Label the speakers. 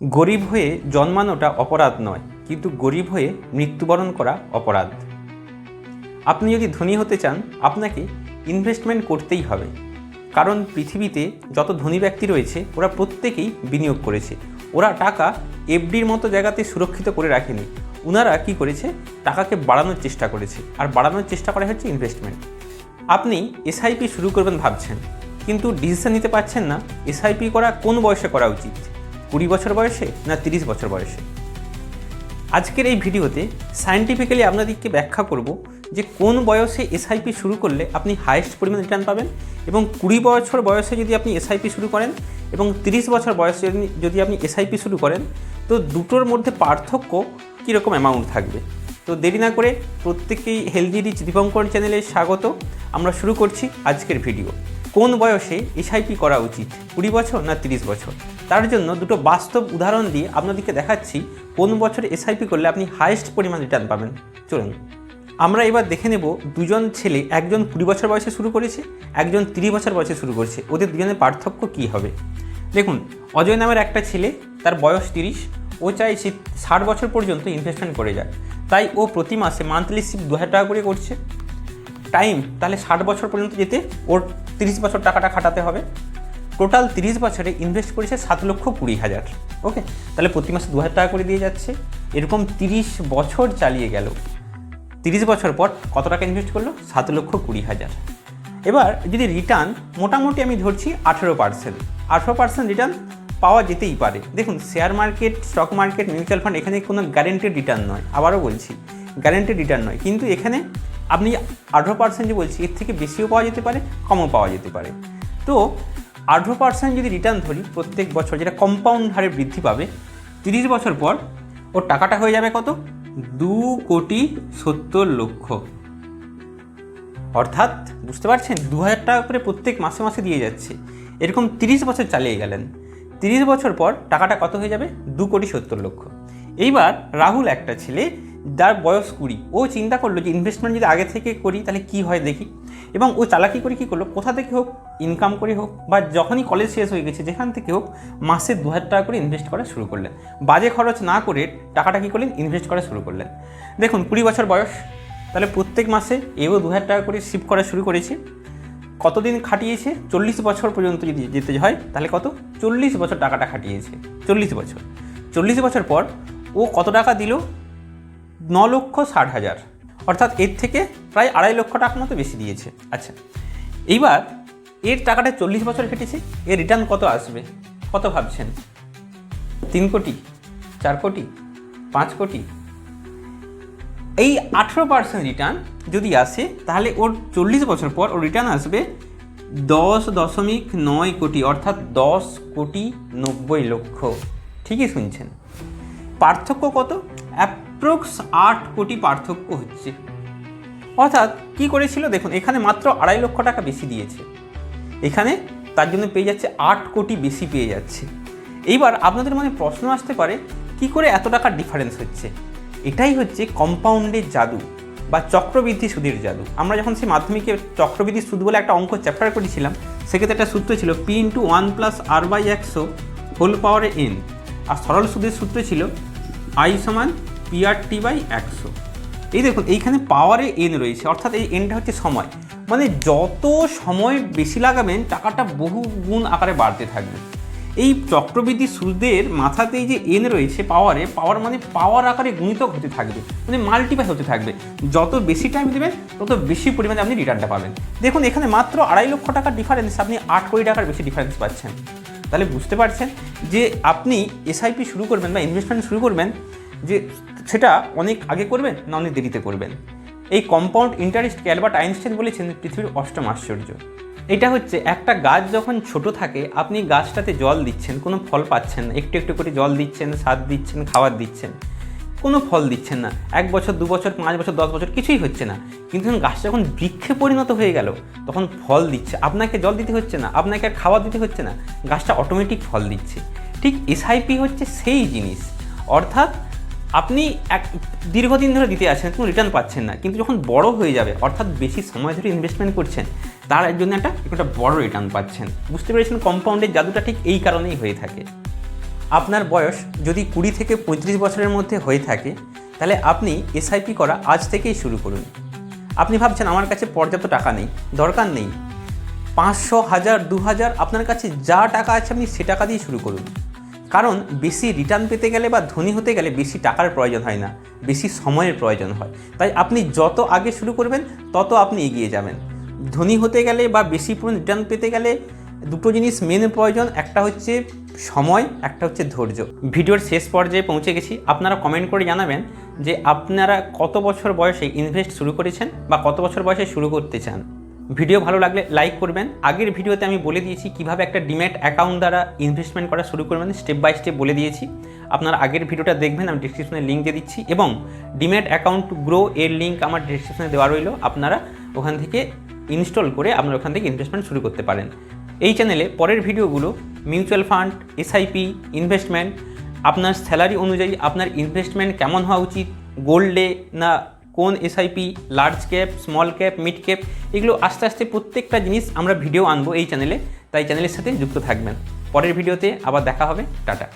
Speaker 1: গরিব হয়ে জন্মানোটা অপরাধ নয়, কিন্তু গরিব হয়ে মৃত্যুবরণ করা অপরাধ। আপনি যদি ধনী হতে চান, আপনাকে ইনভেস্টমেন্ট করতেই হবে। কারণ পৃথিবীতে যত ধনী ব্যক্তি রয়েছে, ওরা প্রত্যেকেই বিনিয়োগ করেছে। ওরা টাকা এফডির মতো জায়গাতে সুরক্ষিত করে রাখেনি। ওনারা কি করেছে? টাকাকে বাড়ানোর চেষ্টা করেছে। আর বাড়ানোর চেষ্টা করা হচ্ছে ইনভেস্টমেন্ট আপনি এসআইপি শুরু করবেন ভাবছেন, কিন্তু ডিসিশন নিতে পারছেন না। এসআইপি করা কোন বয়সে করা উচিত? কুড়ি বছর বয়সে না তিরিশ বছর বয়সে? আজকের এই ভিডিওতে সায়েন্টিফিক্যালি আপনাদেরকে ব্যাখ্যা করব যে কোন বয়সে এসআইপি শুরু করলে আপনি হায়েস্ট পরিমাণ রিটার্ন পাবেন এবং কুড়ি বছর বয়সে যদি আপনি এসআইপি শুরু করেন এবং তিরিশ বছর বয়সে যদি আপনি এসআইপি শুরু করেন, তো দুটোর মধ্যে পার্থক্য কীরকম অ্যামাউন্ট থাকবে? তো দেরি না করে প্রত্যেকেই হেলদি রিচ দীপঙ্কর চ্যানেলে স্বাগত। আমরা শুরু করছি আজকের ভিডিও। কোন বয়সে এসআইপি করা উচিত? কুড়ি বছর না তিরিশ বছর? তার জন্য দুটো বাস্তব উদাহরণ দিয়ে আপনাদেরকে দেখাচ্ছি কোন বছর এসআইপি করলে আপনি হাইয়েস্ট পরিমাণ রিটার্ন পাবেন। চলুন। আমরা এবার দেখে নেব দুজন ছেলে, একজন কুড়ি বছর বয়সে শুরু করেছে, একজন তিরিশ বছর বয়সে শুরু করেছে। ওদের দুজনের পার্থক্য কী হবে? দেখুন, অজয় নামের একটা ছেলে, তার বয়স তিরিশ, ও চাই সে ষাট বছর পর্যন্ত ইনভেস্টমেন্ট করে যায় তাই ও প্রতি মাসে মান্থলি সিপ দু হাজার টাকা করে করছে। টাইম তাহলে ষাট বছর পর্যন্ত যেতে ওর তিরিশ বছর টাকাটা খাটাতে হবে। টোটাল তিরিশ বছরে ইনভেস্ট করেছে সাত লক্ষ কুড়ি হাজার। ওকে তাহলে প্রতি মাসে দু হাজার টাকা করে দিয়ে যাচ্ছে। এরকম তিরিশ বছর চালিয়ে গেল। তিরিশ বছর পর কত টাকা ইনভেস্ট করল? সাত লক্ষ কুড়ি হাজার। এবার যদি রিটার্ন মোটামুটি আমি ধরছি আঠেরো পার্সেন্ট আঠেরো পার্সেন্ট রিটার্ন পাওয়া যেতেই পারে। দেখুন share market stock market mutual fund এখানে কোনো গ্যারেন্টেড রিটার্ন নয়। আবারও বলছি গ্যারেন্টেড রিটার্ন নয়। কিন্তু এখানে আপনি আঠেরো পার্সেন্ট যে বলছি, এর থেকে বেশিও পাওয়া যেতে পারে, কমও পাওয়া যেতে পারে। তো আঠেরো পার্সেন্ট যদি রিটার্ন ধরি, প্রত্যেক বছর যেটা কম্পাউন্ড হারে বৃদ্ধি পাবে, তিরিশ বছর পর ওর টাকাটা হয়ে যাবে কত? দু কোটি সত্তর লক্ষ। অর্থাৎ, বুঝতে পারছেন? দু হাজার টাকা করে প্রত্যেক মাসে মাসে দিয়ে যাচ্ছে। এরকম তিরিশ বছর চালিয়ে গেলেন। তিরিশ বছর পর টাকাটা কত হয়ে যাবে? দু কোটি সত্তর লক্ষ। এইবার রাহুল একটা ছেলে যার বয়স কুড়ি, ও চিন্তা করল যে ইনভেস্টমেন্ট যদি আগে থেকে করি তাহলে কি হয় দেখি। এবং ও চালাকি করে কী করল, কোথা থেকে হোক ইনকাম করে হোক বা যখনই কলেজ শেষ হয়ে গেছে যেখান থেকে হোক মাসে দু হাজার টাকা করে ইনভেস্ট করা শুরু করলেন। বাজে খরচ না করে টাকাটা কী করলেন ইনভেস্ট করা শুরু করলেন। দেখুন, কুড়ি বছর বয়স, তাহলে প্রত্যেক মাসে এও দু হাজার টাকা করে শিফট করা শুরু করেছে। কতদিন খাটিয়েছে? চল্লিশ বছর পর্যন্ত যদি যেতে হয়, তাহলে কত? চল্লিশ বছর টাকাটা খাটিয়েছে, চল্লিশ বছর। চল্লিশ বছর পর ও কত টাকা দিল? ন লক্ষ ষাট হাজার। অর্থাৎ এর থেকে প্রায় আড়াই লক্ষ টাকার মতো বেশি দিয়েছে। আচ্ছা এইবার এর টাকাটা চল্লিশ বছর কেটেছে, এর রিটার্ন কত আসবে? কত ভাবছেন? তিন কোটি, চার কোটি, পাঁচ কোটি? এই আঠেরো পার্সেন্ট রিটার্ন যদি আসে, তাহলে ওর চল্লিশ বছর পর ওর রিটার্ন আসবে দশ দশমিক নয় কোটি, অর্থাৎ দশ কোটি নব্বই লক্ষ। ঠিকই শুনছেন? পার্থক্য কত? অ্যাপ্রক্স আট কোটি পার্থক্য হচ্ছে। অর্থাৎ কি করেছিল? দেখুন, এখানে মাত্র আড়াই লক্ষ টাকা বেশি দিয়েছে। এখানে তার জন্য পেয়ে যাচ্ছে আট কোটি বেশি পেয়ে যাচ্ছে। এইবার আপনাদের মনে প্রশ্ন আসতে পারে, কি করে এত টাকার ডিফারেন্স হচ্ছে? এটাই হচ্ছে কম্পাউন্ডের জাদু বা চক্রবৃদ্ধি সুদের জাদু। আমরা যখন সেই মাধ্যমিকে চক্রবৃদ্ধি সুদ বলে একটা অঙ্ক চ্যাপ্টার করেছিলাম, সেক্ষেত্রে একটা সূত্র ছিল P into one plus R by একশো হোল পাওয়ারে এন আর সরল সুদের সূত্র ছিল আই সমান পিআর টি বাই একশো। এই দেখুন, এইখানে পাওয়ারে এন রয়েছে, অর্থাৎ এই এনটা হচ্ছে সময়। মানে যত সময় বেশি লাগাবেন, টাকাটা বহু গুণ আকারে বাড়তে থাকবে। এই চক্রবৃদ্ধি সুদের মাথাতেই যে এন রয়েছে পাওয়ারে পাওয়ার মানে পাওয়ার আকারে গুণিতক হতে থাকবে মানে মাল্টিপ্লাই হতে থাকবে। যত বেশি টাইম দেবেন, তত বেশি পরিমাণে আপনি রিটার্নটা পাবেন। দেখুন, এখানে মাত্র আড়াই লক্ষ টাকার ডিফারেন্স আপনি আট কোটি টাকার বেশি ডিফারেন্স পাচ্ছেন। তাহলে বুঝতে পারছেন যে আপনি এসআইপি শুরু করবেন বা ইনভেস্টমেন্ট শুরু করবেন, যে সেটা অনেক আগে করবেন, না অনেক দেরিতে করবেন। এই কম্পাউন্ড ইন্টারেস্টকে অ্যালবার্ট আইনস্টাইন বলেছেন, পৃথিবীর অষ্টম আশ্চর্য। এটা হচ্ছে একটা গাছ যখন ছোট থাকে, আপনি গাছটাতে জল দিচ্ছেন, কোনো ফল পাচ্ছেন না। একটু একটু করে জল দিচ্ছেন, সার দিচ্ছেন, খাবার দিচ্ছেন। কোনো ফল দিচ্ছেন না। এক বছর, দু বছর, পাঁচ বছর, দশ বছর কিছুই হচ্ছে না। কিন্তু যখন গাছটা যখন বৃক্ষে পরিণত হয়ে গেল, তখন ফল দিচ্ছে। আপনাকে জল দিতে হচ্ছে না, আপনাকে আর খাবার দিতে হচ্ছে না। গাছটা অটোমেটিক ফল দিচ্ছে। ঠিক এসআইপি হচ্ছে সেই জিনিস। অর্থাৎ আপনি এক, দীর্ঘদিন ধরে দিতে আছেন, কোনো রিটার্ন পাচ্ছেন না। কিন্তু যখন বড় হয়ে যাবে, অর্থাৎ বেশি সময় ধরে ইনভেস্টমেন্ট করছেন, তার জন্য একটা একটা বড় রিটার্ন পাচ্ছেন। বুঝতে পেরেছেন? কম্পাউন্ডের জাদুটা ঠিক এই কারণেই হয়ে থাকে। আপনার বয়স যদি কুড়ি থেকে পঁয়ত্রিশ বছরের মধ্যে হয়ে থাকে, তাহলে আপনি এসআইপি করা আজ থেকেই শুরু করুন। আপনি ভাবছেন, আমার কাছে পর্যাপ্ত টাকা নেই, দরকার নেই। পাঁচশো, হাজার দু হাজার আপনার কাছে যা টাকা আছে, আপনি সে টাকা দিয়ে শুরু করুন। কারণ বেশি রিটার্ন পেতে গেলে বা ধনী হতে গেলে বেশি টাকার প্রয়োজন হয় না, বেশি সময়ের প্রয়োজন হয়। তাই আপনি যত আগে শুরু করবেন, তত আপনি এগিয়ে যাবেন। ধনী হতে গেলে বা বেশি পরিমাণ রিটার্ন পেতে গেলে দুটো জিনিস মেন প্রয়োজন, একটা হচ্ছে সময়, একটা হচ্ছে ধৈর্য। ভিডিওর শেষ পর্যায়ে পৌঁছে গেছি। আপনারা কমেন্ট করে জানাবেন যে আপনারা কত বছর বয়সে ইনভেস্ট শুরু করেছেন বা কত বছর বয়সে শুরু করতে চান। ভিডিও ভালো লাগলে লাইক করবেন। আগের ভিডিওতে আমি বলে দিয়েছি কীভাবে একটা ডিম্যাট অ্যাকাউন্ট দ্বারা ইনভেস্টমেন্ট করা শুরু করবেন স্টেপ বাই স্টেপ বলে দিয়েছি। আপনারা আগের ভিডিওটা দেখবেন, আমি ডিসক্রিপশনে লিঙ্ক দিয়ে দিচ্ছি। এবং ডিম্যাট অ্যাকাউন্ট গ্রো এর লিঙ্ক আমার ডিসক্রিপশনে দেওয়া রইল। আপনারা ওখান থেকে ইনস্টল করে আপনারা ওখান থেকে ইনভেস্টমেন্ট শুরু করতে পারেন। এই চ্যানেলে পরের ভিডিওগুলো মিউচুয়াল ফান্ড এসআইপি ইনভেস্টমেন্ট আপনার স্যালারি অনুযায়ী আপনার ইনভেস্টমেন্ট কেমন হওয়া উচিত গোল্ডে না কোন SIP large cap small cap mid cap এগুলো আস্তে আস্তে প্রত্যেকটা জিনিস আমরা ভিডিও আনব এই চ্যানেলে তাই চ্যানেলের সাথে যুক্ত থাকবেন। পরের ভিডিওতে আবার দেখা হবে। টাটা।